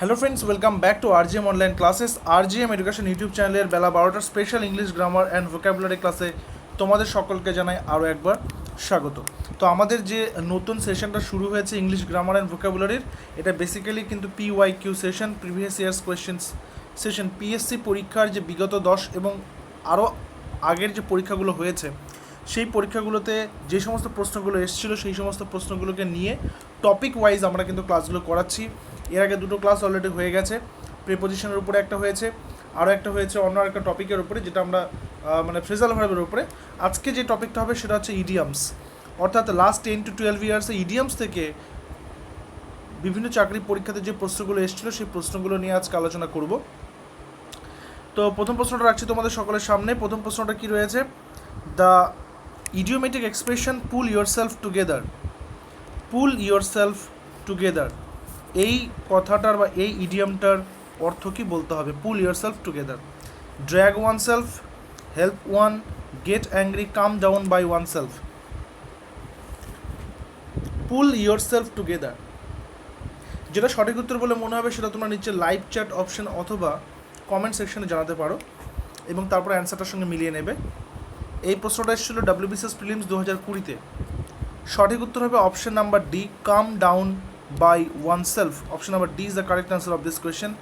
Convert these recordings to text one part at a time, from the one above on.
Hello friends welcome back to RGM online classes RGM education YouTube চ্যানেলের বেলা বারোটার special English grammar and vocabulary ক্লাসে তোমাদের সকলকে জানাই আরও একবার স্বাগত। তো আমাদের যে নতুন সেশনটা শুরু হয়েছে ইংলিশ গ্রামার অ্যান্ড ভোকাবুলারির এটা বেসিক্যালি কিন্তু P Y Q session previous years questions session PSC পরীক্ষার যে বিগত দশ এবং আরও আগের যে পরীক্ষাগুলো হয়েছে, সেই পরীক্ষাগুলোতে যে সমস্ত প্রশ্নগুলো এসেছিল, সেই সমস্ত প্রশ্নগুলোকে নিয়ে টপিক ওয়াইজ আমরা কিন্তু ক্লাসগুলো করাচ্ছি। এর আগে দুটো ক্লাস অলরেডি হয়ে গেছে। প্রিপোজিশনের উপরে একটা হয়েছে আরও একটা হয়েছে, অন্য একটা টপিকের উপরে, যেটা আমরা মানে ফ্রেজাল ভার্বের উপরে। আজকে যে টপিকটা হবে সেটা হচ্ছে ইডিয়ামস অর্থাৎ লাস্ট টেন টু টুয়েলভ ইয়ার্সে ইডিয়ামস থেকে বিভিন্ন চাকরি পরীক্ষাতে যে প্রশ্নগুলো এসেছিল, সেই প্রশ্নগুলো নিয়ে আজকে আলোচনা করব। তো প্রথম প্রশ্নটা রাখছি তোমাদের সকলের সামনে। প্রথম প্রশ্নটা কি রয়েছে? The idiomatic expression pull yourself together pull yourself together এই কথাটার বা এই ইডিয়ামটার অর্থ কি বলতে হবে? Pull yourself together drag oneself help one get angry calm down by oneself pull yourself together যেটা সঠিক উত্তর বলে মনে হবে সেটা তোমরা নিচে লাইভ চ্যাট অপশন অথবা কমেন্ট সেকশনে জানাতে পারো এবং তারপর অ্যান্সারটার সঙ্গে মিলিয়ে নেবে। এই প্রশ্নটা এসেছিল ডাব্লিউবিসিএস প্রিলিমস দু হাজার কুড়িতে। সঠিক উত্তর হবে option number D calm down by oneself option number D is the correct answer of this question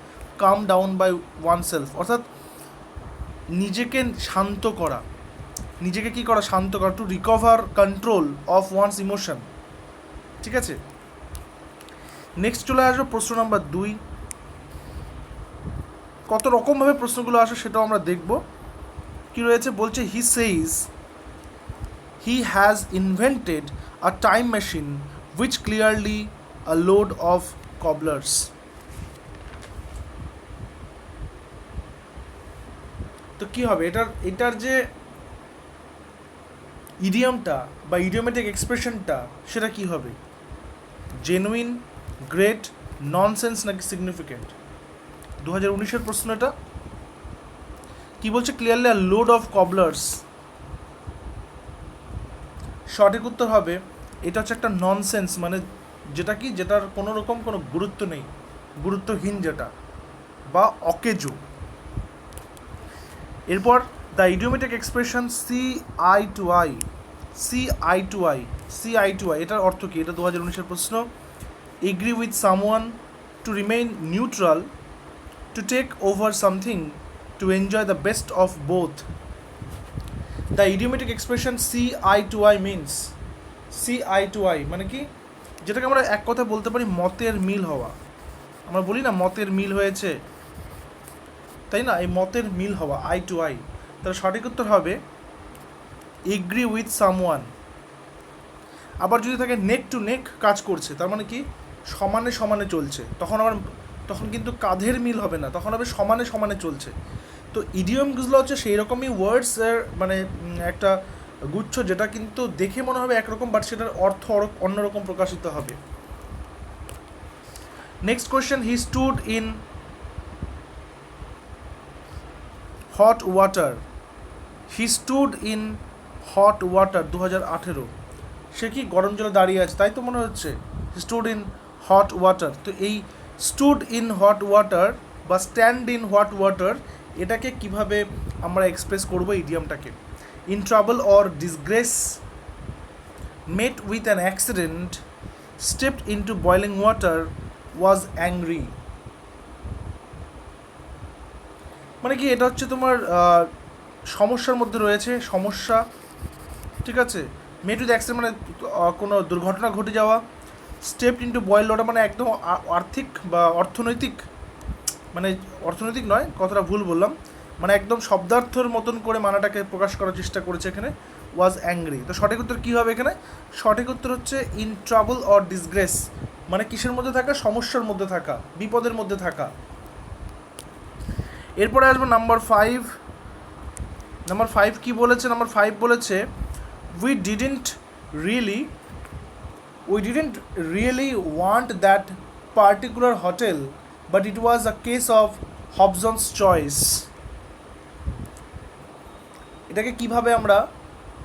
calm down by oneself অর্থাৎ নিজেকে শান্ত করা। নিজেকে কি করা? শান্ত করা। To recover control of one's emotion ঠিক আছে? নেক্সট চলে আসবে প্রশ্ন নাম্বার দুই। কত রকমভাবে প্রশ্নগুলো আসে সেটাও আমরা দেখব। কি রয়েছে? বলছে he says he has invented a time machine which clearly a load of cobblers তো কি হবে? এটার এটার যে ইডিয়ামটা বা ইডিওমেটিক এক্সপ্রেশনটা সেটা কি হবে? জেনুইন গ্রেট ননসেন্স নাকি সিগনিফিকেন্ট দু হাজার উনিশের প্রশ্ন এটা। কি বলছে clearly R load of cobblers সঠিক উত্তর হবে, এটা হচ্ছে একটা ননসেন্স মানে যেটা কি, যেটার কোনো রকম কোনো গুরুত্ব নেই। গুরুত্বহীন যেটা বা অকেজো। এরপর the idiomatic expression see eye to eye see eye to eye see eye to eye এটার অর্থ কী? এটা দু হাজার উনিশের প্রশ্ন। Agree with someone to remain neutral to take over something to enjoy the best of both the idiomatic expression see eye to eye means see eye to eye মানে কি? যেটাকে আমরা এক কথা বলতে পারি মতের মিল হওয়া। আমরা বলি না মতের মিল হয়েছে। তাই না? এই মতের মিল হওয়া আই টু আই তাহলে সঠিক উত্তর হবে এগ্রি উইথ সামওয়ান আবার যদি থাকে নেক টু নেক কাজ করছে, তার মানে কি? সমানে সমানে চলছে। তখন আবার, তখন কিন্তু কাঁধের মিল হবে না। তখন হবে সমানে সমানে চলছে। তো ইডিয়মগুলো হচ্ছে সেই রকমই ওয়ার্ডসের মানে একটা গুচ্ছ যেটা কিন্তু দেখে মনে হবে একরকম বাট সেটার অর্থ অন্যরকম প্রকাশিত হবে। Next question he stood in hot water he stood in hot water দু হাজার আঠেরো। সে কি গরম জলে দাঁড়িয়ে আছে? তাই তো মনে হচ্ছে। স্টুড ইন হট ওয়াটার তো এই স্টুড ইন হট ওয়াটার বা স্ট্যান্ড ইন হট ওয়াটার এটাকে কীভাবে আমরা এক্সপ্রেস করব ইডিয়ামটাকে travel or disgrace met with an accident stepped into boiling water was angry মানে কি, এটা হচ্ছে তোমার সমস্যার মধ্যে রয়েছে, সমস্যা, ঠিক আছে? মেট উইথ অ্যাক্সিডেন্ট মানে কোনো দুর্ঘটনা ঘটে যাওয়া স্টেপ ইন্টু বয়েল ওটা মানে একদম আর্থিক বা অর্থনৈতিক মানে অর্থনৈতিক নয়, কথাটা ভুল বললাম। মানে একদম শব্দার্থর মতন করে মানাটাকে প্রকাশ করার চেষ্টা করেছে এখানে ওয়াজ অ্যাংরি তো সঠিক উত্তর কী হবে এখানে? সঠিক উত্তর হচ্ছে ইন ট্রাবল অর ডিসগ্রেস মানে কিসের মধ্যে থাকা? সমস্যার মধ্যে থাকা, বিপদের মধ্যে থাকা। এরপরে আসব নাম্বার ফাইভ নাম্বার ফাইভ কী বলেছে? নাম্বার ফাইভ বলেছে we didn't really we didn't really want that particular hotel but it was a case of Hobson's choice এটাকে কীভাবে আমরা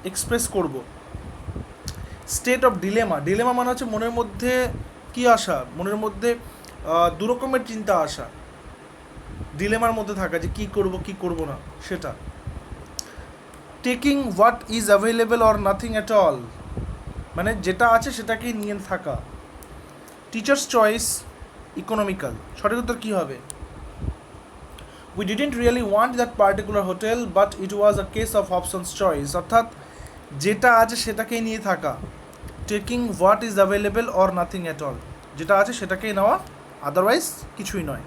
এক্সপ্রেস করব? স্টেট অফ ডিলেমা ডিলেমা মানে হচ্ছে মনের মধ্যে কি আসা মনের মধ্যে দু রকমের চিন্তা আসা ডিলেমার মধ্যে থাকা যে কি করব কি করব না, সেটা। Taking what is available or nothing at all মানে যেটা আছে সেটাকেই নিয়ে থাকা। টিচার্স চয়েস ইকোনমিক্যাল সঠিক উত্তর কী হবে? We didn't really want that particular hotel but it was a case of options choice অর্থাৎ যেটা আছে সেটাকেই নিয়ে থাকা। Taking what is available or nothing at all যেটা আছে সেটাকেই নেওয়া আদারওয়াইজ কিছুই নয়।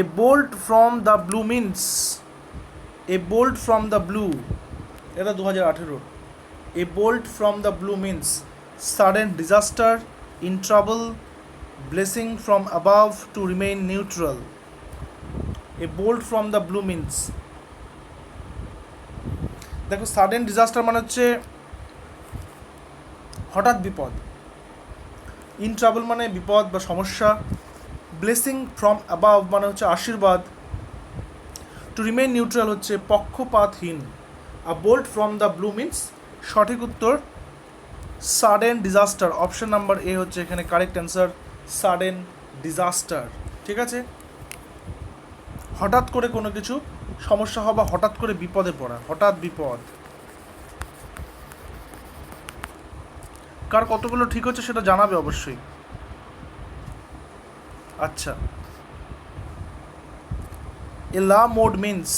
A bolt from the blue means a bolt from the blue এটা দু হাজার আঠেরো। A bolt from the blue means sudden disaster in trouble blessing from above to remain neutral a bolt from the blue means দেখো sudden disaster মানে হচ্ছে হঠাৎ বিপদ। In trouble মানে বিপদ বা সমস্যা। ব্লেসিং ফ্রম অ্যাবাভ মানে হচ্ছে আশীর্বাদ। টু রিমেইন নিউট্রাল হচ্ছে পক্ষপাতহীন। A bolt from the blue means সঠিক উত্তর sudden disaster option number A হচ্ছে এখানে কারেক্ট অ্যান্সার সাডেন ডিজাস্টার, ঠিক আছে? হঠাৎ করে কোনো কিছু সমস্যা হওয়া হঠাৎ করে বিপদে পড়া, হঠাৎ বিপদ। কার কতগুলো ঠিক হচ্ছে সেটা জানাবে অবশ্যই। আচ্ছা। A la mode means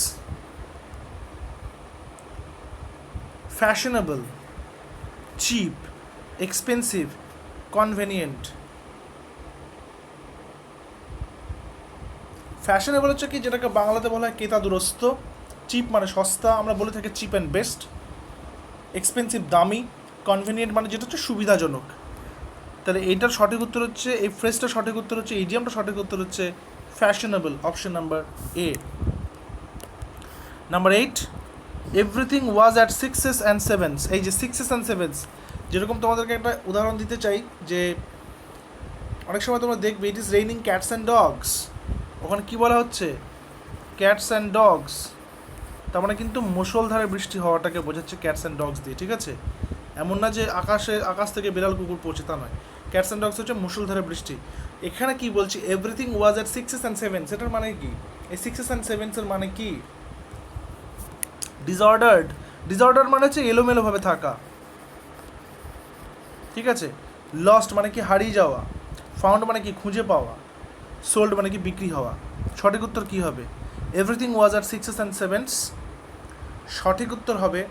fashionable, cheap, expensive, convenient. Fashionable হচ্ছে কি? যেটাকে বাংলাতে বলা হয় কেতা দুরস্ত চিপ মানে সস্তা। আমরা বলে থাকি চিপ অ্যান্ড বেস্ট এক্সপেন্সিভ দামি। কনভেনিয়েন্ট মানে যেটা হচ্ছে সুবিধাজনক। তাহলে এইটার সঠিক উত্তর হচ্ছে, এই ফ্রেজটার সঠিক উত্তর হচ্ছে ইডিয়ামটা সঠিক উত্তর হচ্ছে fashionable option number A number eight everything was at sixes and sevens এই যে সিক্সেস অ্যান্ড সেভেন্স যেরকম তোমাদেরকে একটা উদাহরণ দিতে চাই, যে অনেক সময় তোমরা দেখবে it is raining cats and dogs ওখানে কি বলা হচ্ছে? ক্যাটস অ্যান্ড ডগস তার মানে কিন্তু মুষলধারে বৃষ্টি হওয়াটাকে বোঝাচ্ছে ক্যাটস অ্যান্ড ডগস দিয়ে, ঠিক আছে? এমন না যে আকাশে, আকাশ থেকে বিড়াল কুকুর পৌঁছে, তা নয়। ক্যাটস অ্যান্ড ডগস হচ্ছে মুষলধারে বৃষ্টি। এখানে কি বলছি? Everything was at sixes and seven সেটার মানে কি? এই সিক্সেস অ্যান্ড সেভেন্সের মানে কি? ডিসঅর্ডার্ড ডিসঅর্ডার মানে হচ্ছে এলোমেলোভাবে থাকা। ঠিক আছে? লস্ট মানে কি? হারিয়ে যাওয়া। ফাউন্ড মানে কি? খুঁজে পাওয়া। সোল্ড মানে কি বিক্রি হওয়া। সঠিক উত্তর কি হবে? Everything was R sixes and sevens সঠিক উত্তর হবে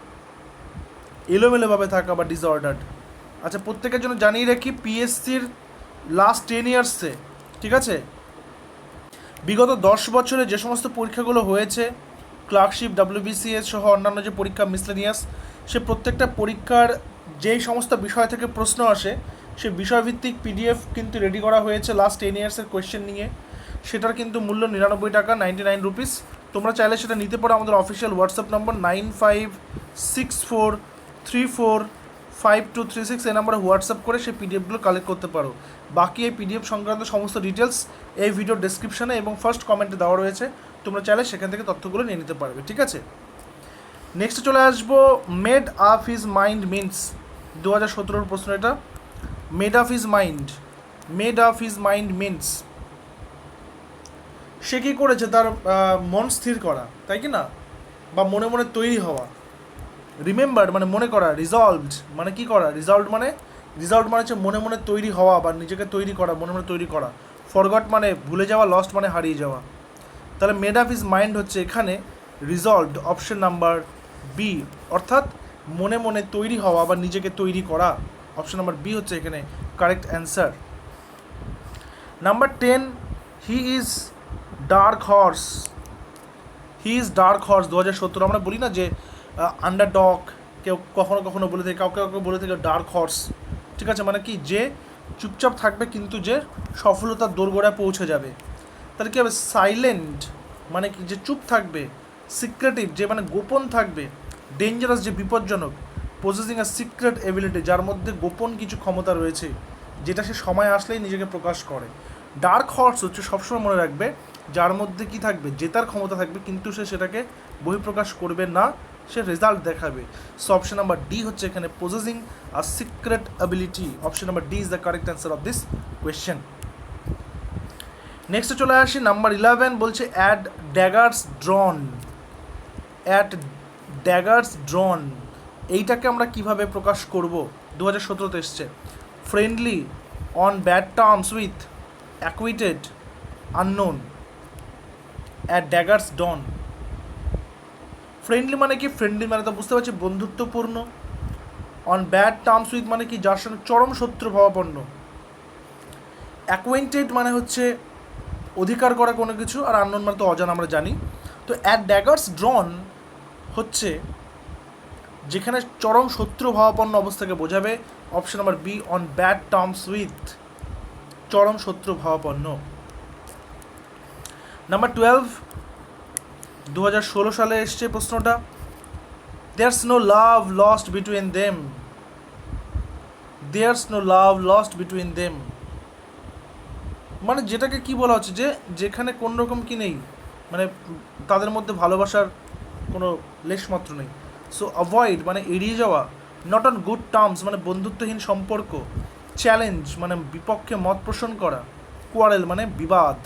এলোমেলোভাবে থাকা বা ডিসঅর্ডার্ড আচ্ছা প্রত্যেকের জন্য জানিয়ে রাখি পিএসসির লাস্ট টেন ইয়ার্সে ঠিক আছে? বিগত দশ বছরে যে সমস্ত পরীক্ষাগুলো হয়েছে ক্লার্কশিপ ডাব্লিউবিসিএস সহ অন্যান্য যে পরীক্ষা মিসলেনিয়াস সে প্রত্যেকটা পরীক্ষার যেই সমস্ত বিষয় থেকে প্রশ্ন আসে সে বিষয়ভিত্তিক পিডিএফ কিন্তু রেডি করা হয়েছে লাস্ট টেন ইয়ার্সের কোয়েশ্চেন নিয়ে। সেটার কিন্তু মূল্য নিরানব্বই টাকা নাইনটি নাইন রুপিস তোমরা চাইলে সেটা নিতে পারো আমাদের official WhatsApp number nine five six four three four five two three six এই নাম্বারে হোয়াটসঅ্যাপ করে সেই পিডিএফগুলো কালেক্ট করতে পারো। বাকি এই পিডিএফ সংক্রান্ত সমস্ত ডিটেলস এই ভিডিওর ডেসক্রিপশনে এবং ফার্স্ট কমেন্টে দেওয়া রয়েছে। তোমরা চাইলে সেখান থেকে তথ্যগুলো নিয়ে নিতে পারবে, ঠিক আছে? নেক্সট চলে আসব made up his mind means দু হাজার সতেরোর প্রশ্ন এটা। Made up his mind made up his mind means সে কী করেছে? তার মন স্থির করা, তাই কি না? বা মনে মনে তৈরি হওয়া। রিমেম্বার্ড মানে মনে করা রিজলভড মানে কি করা? রিজলভ মানে রিজলভ মানে হচ্ছে মনে মনে তৈরি হওয়া বা নিজেকে তৈরি করা, মনে মনে তৈরি করা। ফরগট মানে ভুলে যাওয়া লস্ট মানে হারিয়ে যাওয়া। তাহলে মেড আপ ইজ মাইন্ড হচ্ছে এখানে রিজলভড অপশন নাম্বার বি অর্থাৎ মনে মনে তৈরি হওয়া বা নিজেকে তৈরি করা। অপশন নাম্বার বি হচ্ছে এখানে correct answer number ten he is dark horse he is dark horse দু হাজার সতেরো আমরা বলি না যে আন্ডার ডগ কেউ কখনো কখনো বলে থাকে, কাউকে কাউকে বলে থাকে ডার্ক হর্স ঠিক আছে? মানে কি? যে চুপচাপ থাকবে, কিন্তু যে সফলতার দোরগোড়ায় পৌঁছে যাবে। তাহলে কী হবে? সাইলেন্ট মানে কি? যে চুপ থাকবে সিক্রেটিভ যে মানে গোপন থাকবে ডেঞ্জারাস যে বিপজ্জনক পজেসিং আ সিক্রেট এবিলিটি যার মধ্যে গোপন কিছু ক্ষমতা রয়েছে, যেটা সে সময় আসলেই নিজেকে প্রকাশ করে। ডার্ক হর্স হচ্ছে সবসময় মনে রাখবে, যার মধ্যে কি থাকবে, জেতার ক্ষমতা থাকবে, কিন্তু সে সেটাকে বহিঃপ্রকাশ করবে না, সে রেজাল্ট দেখাবে। সো অপশন নাম্বার ডি হচ্ছে এখানে possessing a secret ability option number D is the correct answer of this question নেক্সটে চলে আসি নাম্বার ইলেভেন বলছে at daggers drawn at daggers drawn এইটাকে আমরা কীভাবে প্রকাশ করব? দু হাজার সতেরোতে এসছে। Friendly on bad terms with acquainted unknown at daggers drawn friendly মানে কি? ফ্রেন্ডলি মানে তো বুঝতে পারছি, বন্ধুত্বপূর্ণ। অন ব্যাড টার্মস উইথ মানে কি? যার সঙ্গে চরম শত্রু ভাবাপন্ন। অ্যাকোয়েন্টেড মানে হচ্ছে অধিকার করা কোনো কিছু, আর আননোন মানে তো অজানা, আমরা জানি। তো অ্যাট ড্যাগার্স ড্রন হচ্ছে যেখানে চরম শত্রু ভাবাপন্ন অবস্থাকে বোঝাবে option number B on bad terms with চরম শত্রু ভাবাপন্ন। নাম্বার টুয়েলভ দু হাজার ষোলো সালে এসছে প্রশ্নটা। There's no love lost between them there's no love lost between them মানে যেটাকে কি বলা হচ্ছে যে, যেখানে কোন রকম কি নেই মানে তাদের মধ্যে ভালোবাসার কোনো লেশমাত্র নেই। সো অ্যাভয়েড মানে এড়িয়ে যাওয়া নট অন গুড টার্মস মানে বন্ধুত্বহীন সম্পর্ক চ্যালেঞ্জ মানে বিপক্ষে মত পোষণ করা কোয়ারেল মানে বিবাদ।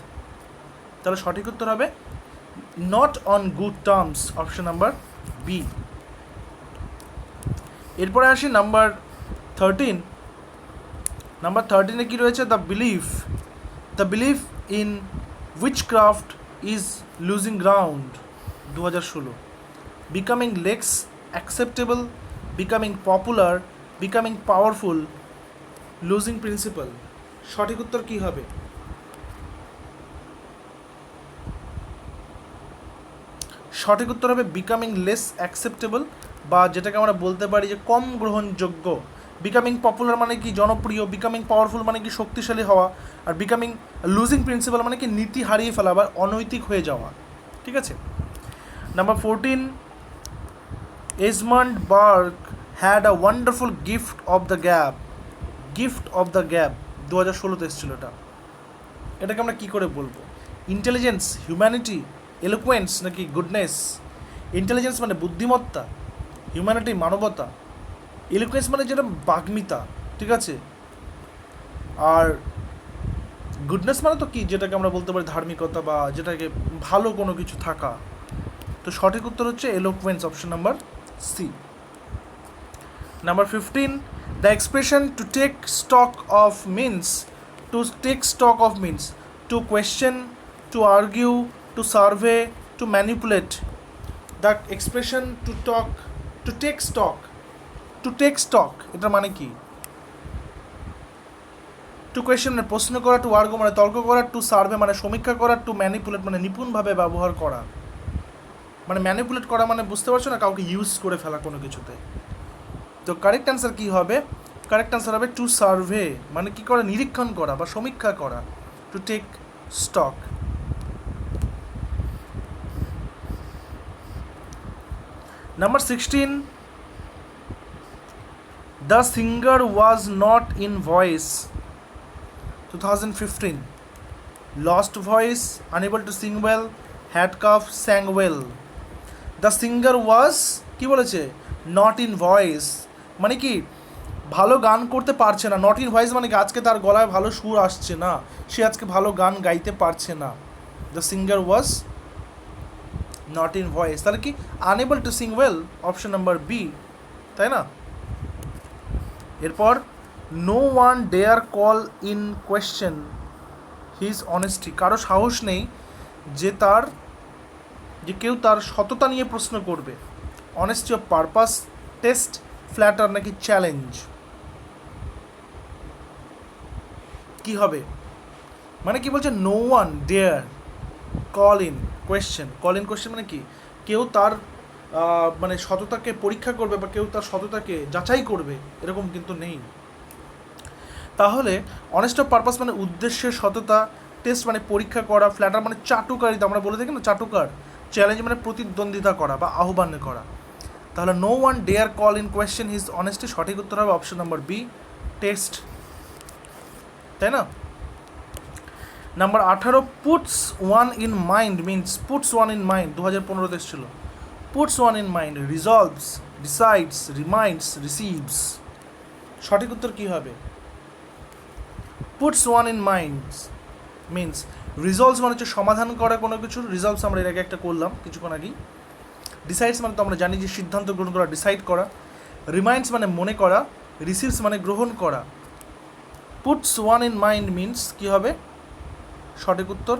তাহলে সঠিক উত্তর হবে not on good terms option number B এরপরে আসি নাম্বার থার্টিন নাম্বার থার্টিনে কী রয়েছে? The belief the belief in witchcraft is losing ground দু হাজার ষোলো। Becoming less acceptable becoming popular becoming powerful losing principal সঠিক উত্তর কী হবে? সঠিক উত্তর হবে বিকামিং লেস অ্যাকসেপ্টেবল বা যেটাকে আমরা বলতে পারি যে কম গ্রহণযোগ্য। বিকামিং পপুলার মানে কি? জনপ্রিয়। বিকামিং পাওয়ারফুল মানে কি? শক্তিশালী হওয়া। আর বিকামিং লুজিং প্রিন্সিপাল মানে কি? নীতি হারিয়ে ফেলা বা অনৈতিক হয়ে যাওয়া। ঠিক আছে? Number fourteen Edmund Burke had a wonderful gift of the gab gift of the gab দু হাজার ষোলোতে এসেছিল এটা। এটাকে আমরা কী করে বলব? ইন্টেলিজেন্স হিউম্যানিটি এলোকুয়েন্স নাকি গুডনেস ইন্টেলিজেন্স মানে বুদ্ধিমত্তা হিউম্যানিটি মানবতা এলোকুয়েন্স মানে যেটা বাগ্মিতা, ঠিক আছে? আর গুডনেস মানে তো কি? যেটাকে আমরা বলতে পারি ধার্মিকতা বা যেটাকে ভালো কোনো কিছু থাকা। তো সঠিক উত্তর হচ্ছে eloquence option number C number fifteen the expression to take stock of means to take stock of means to question to argue to survey to manipulate the expression to talk to take stock to take stock এটা মানে কি? Two question মানে প্রশ্ন করা two আর্গো মানে তর্ক করা two survey মানে সমীক্ষা করা টু ম্যানিপুলেট মানে নিপুণভাবে ব্যবহার করা। মানে ম্যানিপুলেট করা মানে বুঝতে পারছ না কাউকে ইউজ করে ফেলা কোনো কিছুতে। তো কারেক্ট অ্যান্সার কী হবে? কারেক্ট অ্যান্সার হবে টু সার্ভে মানে কী করা? নিরীক্ষণ করা বা সমীক্ষা করা to take stock number sixteen the singer was not in voice two thousand fifteen lost voice unable to sing well had cough sang well the singer was কি বলেছে? নট ইন ভয়েস মানে কি, ভালো গান করতে পারছে না। নট ইন ভয়েস মানে কি, আজকে তার গলায় ভালো সুর আসছে না। সে আজকে ভালো গান গাইতে পারছে না। The singer was not in voice তাহলে কি unable to sing well option number B তাই না? এরপর no one dare call in question his honesty কারও সাহস নেই যে তার যে কেউ তার সততা নিয়ে প্রশ্ন করবে। Honesty of purpose test flatter নাকি চ্যালেঞ্জ কি হবে? মানে কি বলছে? No one dare call in question call in question মানে কি? কেউ তার মানে সততাকে পরীক্ষা করবে বা কেউ তার সততাকে যাচাই করবে, এরকম কিন্তু নেই। তাহলে অনেস্ট অফ পারপাস মানে উদ্দেশ্যের সততা টেস্ট মানে পরীক্ষা করা ফ্ল্যাটার মানে চাটুকারিতা, আমরা বলে থাকি না, চাটুকার। চ্যালেঞ্জ মানে প্রতিদ্বন্দ্বিতা করা বা আহ্বান করা। তাহলে no one dare call in question his honesty সঠিক উত্তর হবে অপশন নাম্বার বি টেস্ট তাই না? নাম্বার আঠারো puts one in mind means puts one in mind দু হাজার পনেরোতে এসেছিল। Puts one in mind resolves decides reminds receives সঠিক উত্তর কী হবে? Puts one in minds means resolves মানে হচ্ছে সমাধান করা কোনো কিছুর রিজলভস আমরা এর আগে একটা করলাম কিছুক্ষণ আগেই। ডিসাইডস মানে তো আমরা জানি যে সিদ্ধান্ত গ্রহণ করা ডিসাইড করা। রিমাইন্ডস মানে মনে করা রিসিভস মানে গ্রহণ করা। Puts one in mind means কী হবে? সঠিক উত্তর?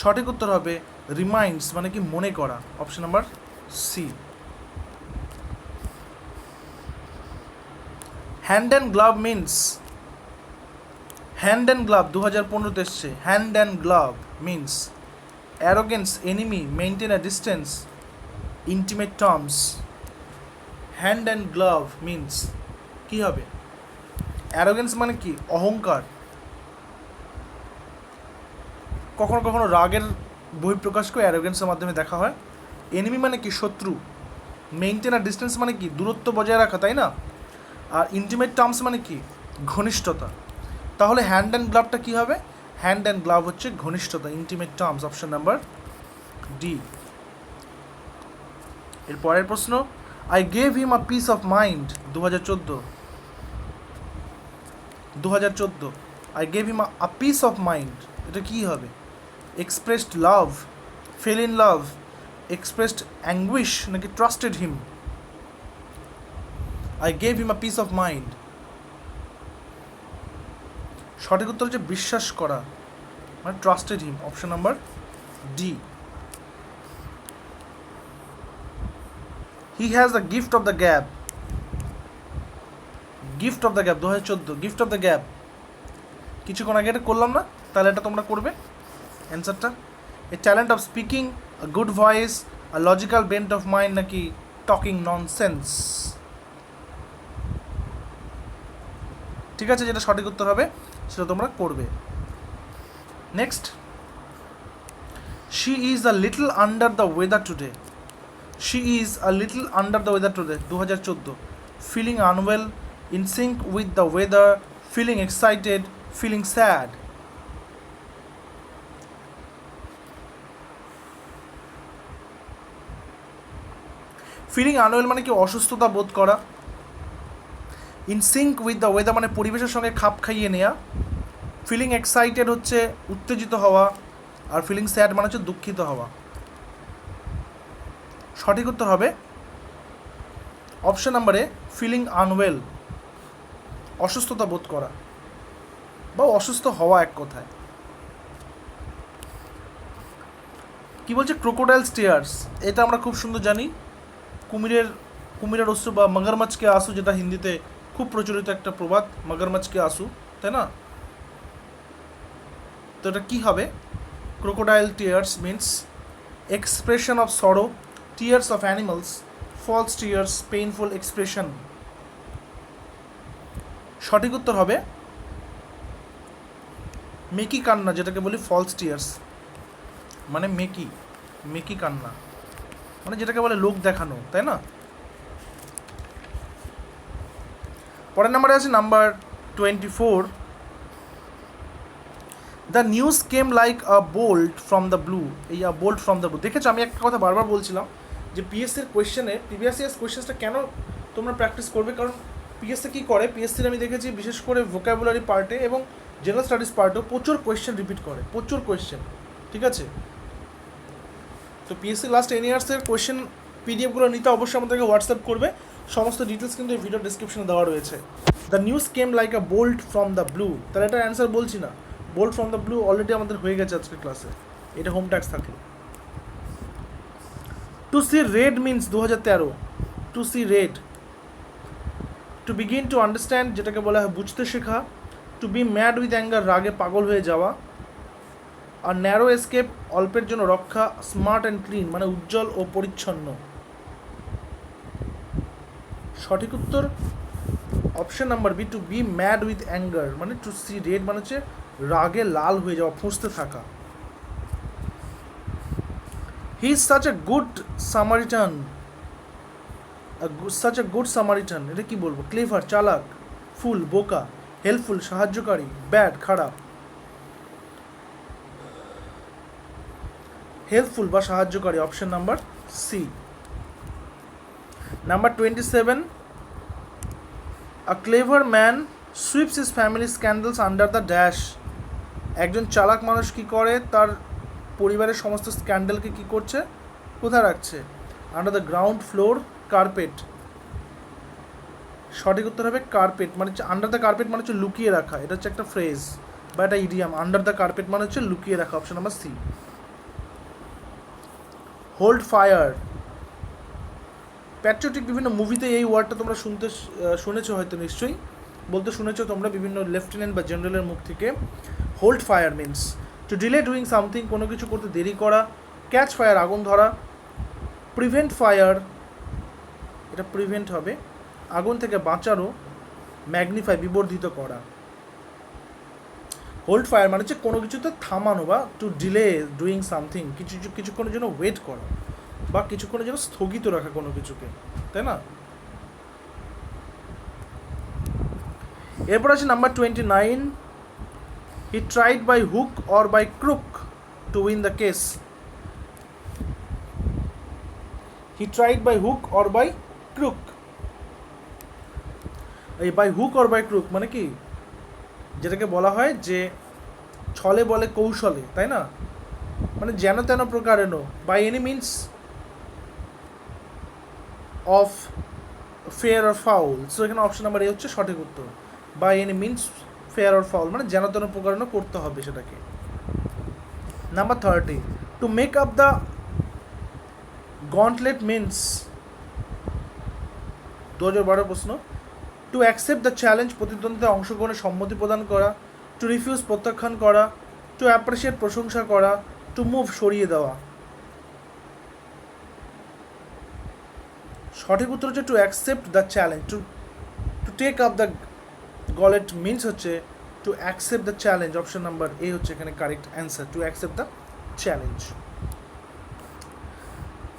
সঠিক উত্তর হবে রিমাইন্ডস মানে কি মনে করা। Option number C hand and glove means hand and glove দু হাজার পনেরোতে এসছে। Hand and glove means arrogance enemy maintain a distance intimate terms hand and glove means কী হবে? অ্যারোগেন্স মানে কি? অহংকার। কখনো কখনো রাগের বহিঃপ্রকাশকেও অ্যারোগেন্সের মাধ্যমে দেখা হয়। এনিমি মানে কি? শত্রু। মেনটেন আর ডিস্টেন্স মানে কি? দূরত্ব বজায় রাখা, তাই না? আর ইন্টিমেট টার্মস মানে কি? ঘনিষ্ঠতা। তাহলে হ্যান্ড অ্যান্ড গ্লাভটা কী হবে? হ্যান্ড অ্যান্ড গ্লাভ হচ্ছে ঘনিষ্ঠতা intimate terms option number D এর পরের প্রশ্ন I gave him a peace of mind দু হাজার চোদ্দ। দু হাজার চোদ্দ I gave him a peace of mind এটা কী হবে? Expressed love fell in love expressed anguish নাকি trusted him I gave him a peace of mind সঠিক উত্তর হচ্ছে বিশ্বাস করা। মানে trusted him option number D he has the gift of the gab gift of the gap দু হাজার চোদ্দ। গিফট অফ দ্য গ্যাপ কিছুক্ষণ আগে এটা করলাম না, তাহলে এটা তোমরা করবে। অ্যান্সারটা a talent of speaking a good voice a logical bent of mind নাকি টকিং নন সেন্স ঠিক আছে, যেটা সঠিক উত্তর হবে, সেটা তোমরা করবে। Next she is a little under the weather today she is a little under the weather today দু হাজার চোদ্দ। Feeling unwell in sync with the weather feeling excited feeling sad feeling unwell মানে কি, অসুস্থতা বোধ করা। In sync with the weather মানে পরিবেশের সঙ্গে খাপ খাইয়ে নেওয়া ফিলিং এক্সাইটেড হচ্ছে, উত্তেজিত হওয়া, আর ফিলিং স্যাড মানে হচ্ছে দুঃখিত হওয়া। সঠিক উত্তর হবে অপশন নাম্বারে ফিলিং আনওয়েল অসুস্থতা বোধ করা, বা অসুস্থ হওয়া এক কথায়। কি বলছে? ক্রোকোডাইল স্টেয়ার্স এটা আমরা খুব সুন্দর জানি। কুমিরের কুমিরের অশ্রু বা মগরমাছকে আসু যেটা হিন্দিতে খুব প্রচলিত একটা প্রবাদ মগরমাছকে আসু, তাই না? তো এটা কী হবে? Crocodile tears means expression of sorrow tears of animals false tears painful expression সঠিক উত্তর হবে মেকি কান্না, যেটাকে বলি ফলস টিয়ার্স মানে মেকি মেকি কান্না। মানে যেটাকে বলে লোক দেখানো, তাই না? পরের নাম্বারে আছে number twenty four the news came like a bolt from the blue এই a bolt from the blue দেখেছ, আমি একটা কথা বারবার বলছিলাম যে পিএসসির কোয়েশ্চেনে প্রিভিয়াস ইয়ার্স কোয়েশ্চেন্সটা কেন তোমরা প্র্যাকটিস করবে? কারণ পিএসসি কী করে? পিএসসির আমি দেখেছি বিশেষ করে ভোকাবুলারি পার্টে এবং জেনারেল স্টাডিজ পার্টেও প্রচুর কোয়েশ্চেন রিপিট করে। প্রচুর কোয়েশ্চেন ঠিক আছে? তো পিএসসি লাস্ট টেন ইয়ার্সের কোয়েশ্চেন পিডিএফগুলো নিতে অবশ্যই আমাদেরকে হোয়াটসঅ্যাপ করবে। সমস্ত ডিটেলস কিন্তু এই ভিডিও ডিসক্রিপশনে দেওয়া রয়েছে। The news came like a bolt from the blue তাহলে এটা অ্যান্সার বলছি না। Bolt from the blue already আমাদের হয়ে গেছে আজকে ক্লাসে এটা হোম ট্যাক্স থাকল টু সি রেড মিনস দু হাজার তেরো। To see red to begin to understand যেটাকে বলা হয় বুঝতে শেখা। To be mad with anger রাগে পাগল হয়ে যাওয়া। আর ন্যারো এসকেপ অল্পের জন্য রক্ষা স্মার্ট অ্যান্ড ক্লিন মানে উজ্জ্বল ও পরিচ্ছন্ন। সঠিক উত্তর? Option number B to be mad with anger মানে টু সি রেড মানে হচ্ছে রাগে লাল হয়ে যাওয়া, ফুঁসতে থাকা। He is such a good Samaritan such a good Samaritan এটা কি বলব? ক্লেভার চালাক ফুল বোকা হেল্পফুল সাহায্যকারী ব্যাড খারাপ। হেল্পফুল বা সাহায্যকারী option number C number twenty seven a clever man sweeps his family scandals under the dash একজন চালাক মানুষ কি করে? তার পরিবারের সমস্ত স্ক্যান্ডেলকে কি করছে? কোথায় রাখছে? Under the ground floor carpet সঠিক উত্তর হবে কার্পেট মানে আন্ডার দ্য কার্পেট মানে হচ্ছে লুকিয়ে রাখা। এটা হচ্ছে একটা ফ্রেজ বা একটা ইডিয়াম আন্ডার দ্য কার্পেট মানে হচ্ছে লুকিয়ে রাখা option number C hold fire patriotic বিভিন্ন মুভিতে এই ওয়ার্ডটা তোমরা শুনতে শুনেছো হয়তো নিশ্চয়ই। বলতে শুনেছো তোমরা বিভিন্ন লেফটেন্যান্ট বা জেনারেলের মুখ থেকে hold fire means to delay doing something কোনো কিছু করতে দেরি করা ক্যাচ ফায়ার আগুন ধরা প্রিভেন্ট ফায়ার এটা প্রিভেন্ট হবে, আগুন থেকে বাঁচানো ম্যাগনিফাই বিবর্ধিত করা। হোল্ড ফায়ার মানে হচ্ছে কোনো কিছুতে থামানো বা টু ডিলে ডুইং সামথিং কিছু কিছুক্ষণের জন্য ওয়েট করা। বা কিছুক্ষণের জন্য স্থগিত রাখা কোনো কিছুকে, তাই না? এরপর আছে number twenty nine he tried by hook or by crook to win the case he tried by hook or by crook এই by hook or by crook মানে কি? যেটাকে বলা হয় যে ছলে বলে কৌশলে, তাই না? মানে যেন তেন প্রকারেণ by any means of fair or foul so এখানে অপশন নাম্বার এ হচ্ছে সঠিক উত্তর। By any means fair or foul মানে যেন তেন প্রকারেণ করতে হবে সেটাকে। Number thirty two make up the gauntlet means দু হাজার বারো প্রশ্ন টু অ্যাকসেপ্ট দ্য চ্যালেঞ্জ প্রতিদ্বন্দ্বিতায় অংশগ্রহণে সম্মতি প্রদান করা টু রিফিউজ প্রত্যাখ্যান করা টু অ্যাপ্রিসিয়েট প্রশংসা করা টু মুভ সরিয়ে দেওয়া। সঠিক উত্তর হচ্ছে to accept the challenge to to take up the gauntlet means হচ্ছে to accept the challenge option number A হচ্ছে এখানে correct answer to accept the challenge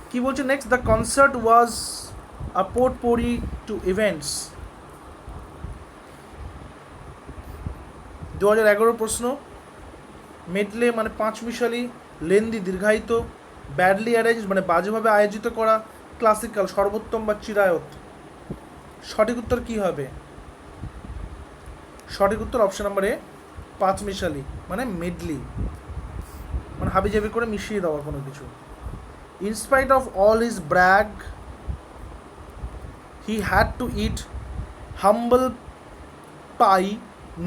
কি বলছে next the concert was a potpourri to events দু হাজার এগারো প্রশ্ন। মেডলে মানে পাঁচ মিশালি, লেন্দি, দীর্ঘায়িত ব্যাডলি অ্যারেঞ্জ মানে বাজেভাবে আয়োজিত করা ক্লাসিক্যাল সর্বোত্তম বা চিরায়ত? সঠিক উত্তর কি হবে? সঠিক উত্তর অপশন নাম্বার এ পাঁচ মিশালি মানে মেডলি মানে হাবিজাবি করে মিশিয়ে দেওয়া কোনো কিছু। In spite of all his brag he had to eat humble pie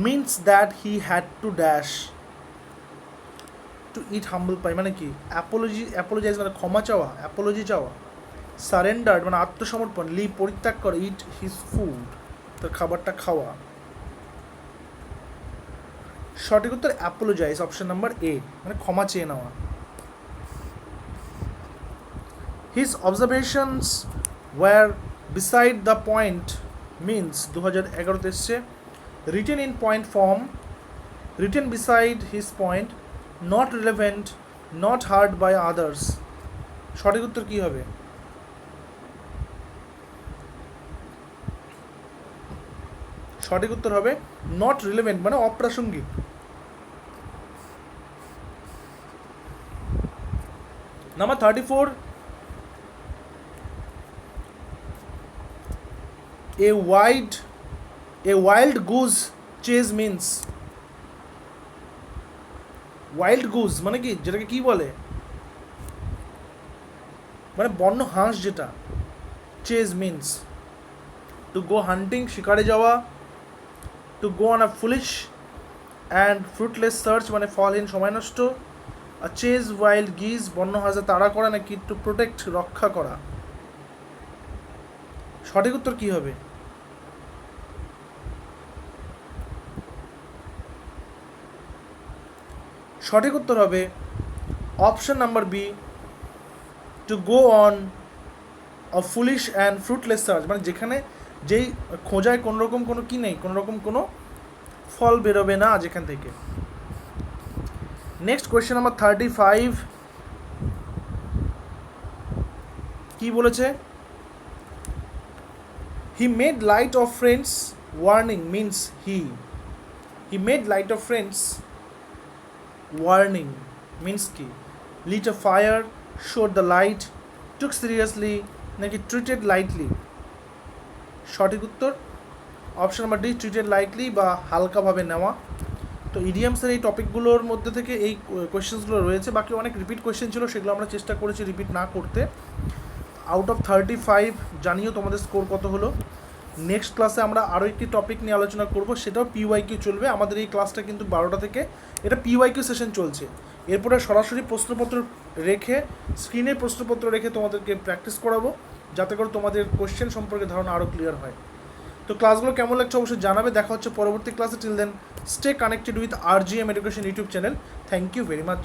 means that he had to dash to eat humble pie মানে কি? অ্যাপোলজি অ্যাপোলজাইজ মানে ক্ষমা চাওয়া অ্যাপোলজি চাওয়া। সারেন্ডার মানে আত্মসমর্পণ, লি পরিত্যাগ করে, ইট হিজ ফুড, তার খাবারটা খাওয়া। সঠিক উত্তর অ্যাপোলোজাইজ অপশন নাম্বার এ মানে ক্ষমা চেয়ে নেওয়া। His observations were beside the point means দু হাজার এগারোতে এসছে written in point form written beside his point not relevant not heard by others সঠিক উত্তর কী হবে? সঠিক উত্তর হবে নট রিলেভেন্ট মানে অপ্রাসঙ্গিক। Number thirty four a wide a wild goose chase means wild goose মানে কি? যেটাকে কি বলে? মানে বন্য হাঁস যেটা। Chase means to go hunting শিকারে যাওয়া। To go on a foolish and fruitless search মানে ফলহীন, সময় নষ্ট চেজ ওয়াইল্ড গিজ বন্য হাঁসে তাড়া করা নাকি টু প্রোটেক্ট রক্ষা করা। সঠিক উত্তর কী হবে? সঠিক উত্তর হবে option number B to go on a foolish and fruitless search মানে যেখানে যেই খোঁজায় কোনো রকম কোনো কি নেই কোনো রকম কোনো ফল বেরোবে না যেখান থেকে। Next question number thirty five কি বলেছে? He made light of friends warning means he he made light of friends warning means কি? Lit a fire shore the light took seriously নাকি ট্রিটেড লাইটলি সঠিক উত্তর option number D treated lightly বা হালকাভাবে নেওয়া। তো ইডিয়ামসের এই টপিকগুলোর মধ্যে থেকে এই কোয়েশ্চেন্সগুলো রয়েছে। বাকি অনেক রিপিট কোয়েশ্চেন ছিল, সেগুলো আমরা চেষ্টা করেছি রিপিট না করতে। আউট অফ থার্টি ফাইভ জানিও তোমাদের স্কোর কত হলো? নেক্সট ক্লাসে আমরা আরও একটি টপিক নিয়ে আলোচনা করব, সেটাও পিওয়াই কিউ চলবে। আমাদের এই ক্লাসটা কিন্তু বারোটা থেকে, এটা পিওয়াই কিউ সেশন চলছে। এরপরে সরাসরি প্রশ্নপত্র রেখে স্ক্রিনে প্রশ্নপত্র রেখে তোমাদেরকে প্র্যাকটিস করাবো। যাতে করে তোমাদের কোশ্চেন সম্পর্কে ধারণা আরও ক্লিয়ার হয়। তো ক্লাসগুলো কেমন লাগছে অবশ্যই জানাবে। দেখা হচ্ছে পরবর্তী ক্লাসে till then stay connected with R G M education YouTube channel thank you very much